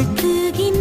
그 물크기